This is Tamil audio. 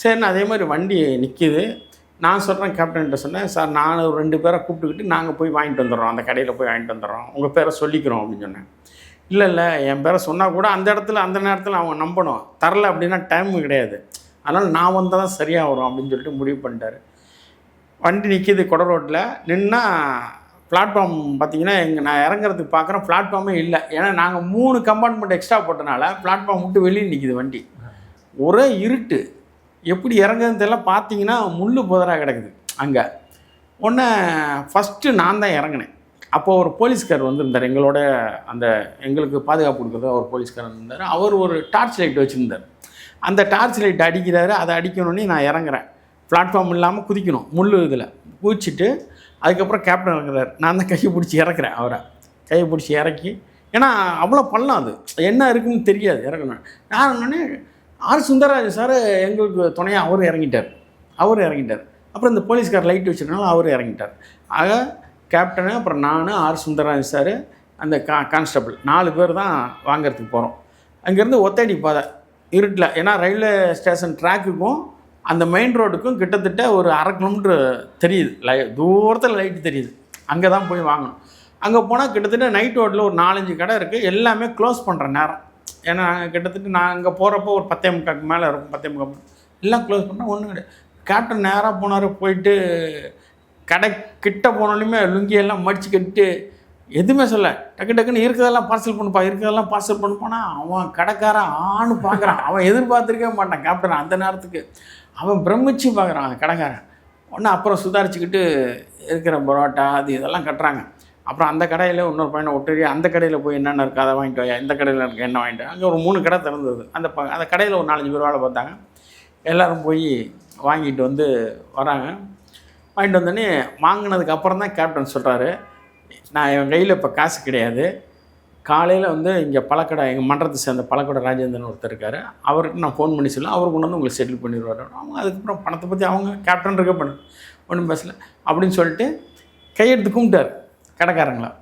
சரின்னு அதே மாதிரி வண்டி நிற்கிது நான் சொல்கிறேன் கேப்டன்கிட்ட சொன்னேன் சார் நான் ஒரு ரெண்டு பேரை கூப்பிட்டுக்கிட்டு நாங்கள் போய் வாங்கிட்டு வந்துடுறோம். அந்த கடையில் போய் வாங்கிட்டு வந்துடுறோம். உங்கள் பேரை சொல்லிக்கிறோம் அப்படின்னு சொன்னேன். இல்லை இல்லை என் பேரை சொன்னால் கூட அந்த இடத்துல அந்த நேரத்தில் அவங்க நம்பணும். தரல அப்படின்னா டைம் கிடையாது. அதனால் நான் வந்தால் தான் சரியாக வரும் அப்படின்னு சொல்லிட்டு முடிவு பண்ணிட்டாரு. வண்டி நிற்கிது கொட ரோட்டில் நின்னா பிளாட்ஃபார்ம் பார்த்தீங்கன்னா எங்கள் நான் இறங்குறதுக்கு பார்க்குறேன் பிளாட்ஃபார்மே இல்லை. ஏன்னா நாங்கள் மூணு கம்பார்ட்மெண்ட் எக்ஸ்ட்ரா போட்டனால பிளாட்ஃபார்ம் விட்டு வெளியே நிற்கிது வண்டி. ஒரே இருட்டு. எப்படி இறங்குறதுன்னு தெரியல. பார்த்தீங்கன்னா முள் புதராக கிடக்குது. அங்கே. ஒன்று ஃபஸ்ட்டு நான் தான் இறங்கினேன். அப்போது ஒரு போலீஸ்கார் வந்திருந்தார். எங்களோட அந்த எங்களுக்கு பாதுகாப்பு கொடுக்குறது ஒரு போலீஸ்கார் வந்திருந்தார். அவர் ஒரு டார்ச் லைட் வச்சுருந்தார். அந்த டார்ச் லைட் அடிக்கிறாரு. அதை அடிக்கணுன்னே நான் இறங்குறேன். பிளாட்ஃபார்ம் இல்லாமல் குதிக்கணும். முள் இதில். குதிச்சுட்டு அதுக்கப்புறம் கேப்டன் இறங்குறாரு. நான் தான் கையை பிடிச்சி இறக்குறேன் அவரை. கையை பிடிச்சி இறக்கி. ஏன்னா அவ்வளோ பள்ளம் அது. என்ன இருக்குன்னு தெரியாது. இறக்கணும். நான் உடனே ஆர் சுந்தரராஜ் சார் எங்களுக்கு துணையாக அவர் இறங்கிட்டார். அவர் இறங்கிட்டார். அப்புறம் இந்த போலீஸ்கார் லைட் வச்சிருக்கனால அவர் இறங்கிட்டார். ஆக கேப்டனு அப்புறம் நான் ஆர் சுந்தரராஜ் சார் அந்த கா கான்ஸ்டபிள் நாலு பேர் தான் வாங்குறதுக்கு போகிறோம் அங்கேருந்து ஒத்தடி பாதை இருட்டில் ஏன்னா ரயில்வே ஸ்டேஷன் ட்ராக்குக்கும் அந்த மெயின் ரோடுக்கும் கிட்டத்தட்ட ஒரு அரை கிலோமீட்ரு தெரியுது. லை தூரத்தில் லைட்டு தெரியுது. அங்கே தான் போய் வாங்கணும். அங்கே போனால் கிட்டத்தட்ட நைட் ரோட்டில் ஒரு நாலஞ்சு கடை இருக்குது எல்லாமே க்ளோஸ் பண்ணுற நேரம். ஏன்னா கிட்டத்தட்ட நான் அங்கே போகிறப்போ ஒரு பத்தே முக்காக்கு மேலே இருக்கும். பத்தே முக்கா எல்லாம் க்ளோஸ் பண்ணால் ஒன்றும் கிடையாது. கேப்டன் நேராக போனார் போயிட்டு கடை கிட்ட போனோடனே லுங்கியெல்லாம் மடிச்சு கட்டிட்டு எதுவுமே சொல்ல. டக்கு டக்குன்னு இருக்கிறதெல்லாம் பார்சல் பண்ணுப்பா இருக்கிறதெல்லாம் பார்சல் பண்ண போனால் அவன் கடைக்காரன் ஆணு பார்க்குறான் அவன் எதிர்பார்த்துருக்கவே மாட்டான் கேப்டன் அந்த நேரத்துக்கு. அவன் பிரமிச்சு பார்க்குறான் அந்த கடைக்காரன். ஒன்று அப்புறம் சுதாரிச்சுக்கிட்டு இருக்கிற பரோட்டா அது இதெல்லாம் கட்டுறாங்க. அப்புறம் அந்த கடையில் இன்னொரு பையனை ஒட்டுறி அந்த கடையில் போய் என்னென்ன இருக்குது அதை வாங்கிட்டு வாயா? இந்த கடையில் இருக்க என்ன வாங்கிட்டு அங்கே ஒரு மூணு கடை திறந்தது. அந்த ப அந்த கடையில் ஒரு நாலஞ்சு பேர் வேலை பார்த்தாங்க. எல்லோரும் போய் வாங்கிட்டு வந்து வராங்க. வாங்கிட்டு வந்தோடனே வாங்கினதுக்கு அப்புறம் தான் கேப்டன் சொல்கிறாரு நான் என் கையில் இப்போ காசு கிடையாது. காலையில் வந்து இங்கே பழக்கடை எங்கள் மன்றத்தை சேர்ந்த பழக்கடை ராஜேந்திரன் ஒருத்தர் இருக்கார். அவருக்கு நான் ஃபோன் பண்ணி சொல்லுவேன் அவர் கொண்டு வந்து உங்களுக்கு செட்டில் பண்ணிடுவார். அவங்க அதுக்கப்புறம் பணத்தை பற்றி அவங்க கேப்டன் இருக்க பண்ணு ஒன்றும் பேசலை. அப்படின்னு சொல்லிட்டு கையெடுத்து கும்பிட்டார். கடைக்காரங்களா?